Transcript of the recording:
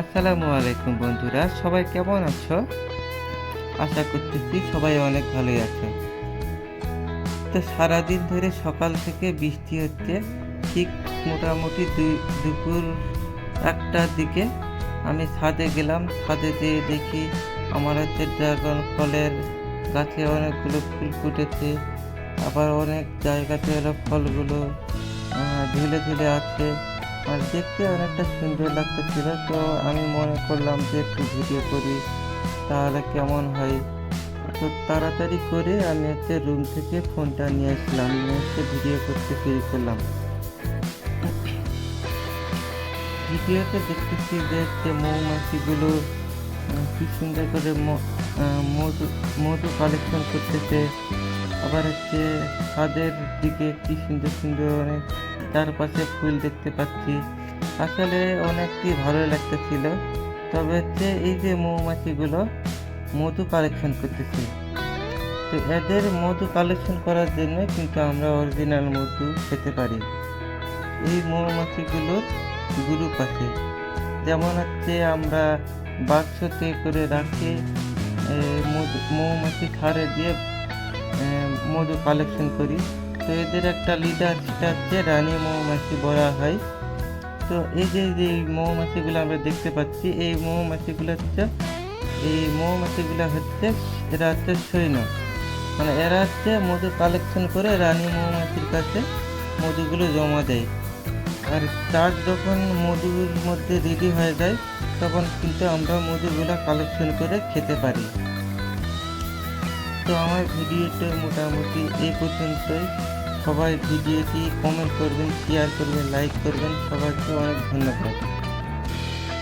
আসসালামু আলাইকুম বন্ধুরা, সবাই কেমন আছো? আশা করতেছি সবাই অনেক ভালোই আছে তো সারাদিন ধরে সকাল থেকে বৃষ্টি হচ্ছে, ঠিক মোটামুটি দুপুর একটার দিকে আমি ছাদে গেলাম। ছাদে যেয়ে দেখি আমার হচ্ছে ড্রাগন ফলের গাছে অনেকগুলো ফুল ফুটেছে, আবার অনেক জায়গাতে হলো ফলগুলো ঝুলে ঝুলে আছে। আর দেখতে অনেকটা সুন্দর লাগতেছিল। তো আমি মনে করলাম যে একটু ভিডিও করি, তাহলে কেমন হয়? তো তাড়াতাড়ি করে আমি হচ্ছে রুম থেকে ফোনটা নিয়ে আসলাম, নিয়ে হচ্ছে ভিডিও করতে শুরু করলাম। ভিডিওতে দেখতেছি যে হচ্ছে মৌমাছিগুলো কি সুন্দর করে মধু মধু কালেকশন করতেছে। আবার হচ্ছে ছাদের দিকে কি সুন্দর সুন্দর অনেক চারপাশে ফুল দেখতে পাচ্ছি। আসলে অনেকটি ভালো লাগতেছিল। তবে হচ্ছে এই যে মৌমাছিগুলো, মধু কালেকশন করতেছি। তো এদের মধু কালেকশন করার জন্য কিন্তু আমরা অরিজিনাল মধু খেতে পারি। এই মৌমাছিগুলোর গ্রুপ আছে। যেমন হচ্ছে আমরা বাক্সতে করে রাখি মধু, মৌমাছি খাড়ে দিয়ে মধু কালেকশন করি। তো এদের একটা লিডার সেটা হচ্ছে রানী মৌমাছি বলা হয়। তো এই যে যে মৌমাছিগুলো আমরা দেখতে পাচ্ছি, এই মৌমাছিগুলো হচ্ছে, এই মৌমাছিগুলো হচ্ছে, এরা হচ্ছে সৈন্য। মানে এরা হচ্ছে মধু কালেকশন করে রানী মৌমাছির কাছে মধুগুলো জমা দেয়। আর তার যখন মধুর মধ্যে রেডি হয়ে যায়, তখন কিন্তু আমরা মধুগুলো কালেকশন করে খেতে পারি। তো আমার ভিডিওটা মোটামুটি এই পর্যন্তই। সবাই ভিডিওটি কমেন্ট করবেন শেয়ার করবেন লাইক করবেন। সবাইকে অনেক ধন্যবাদ।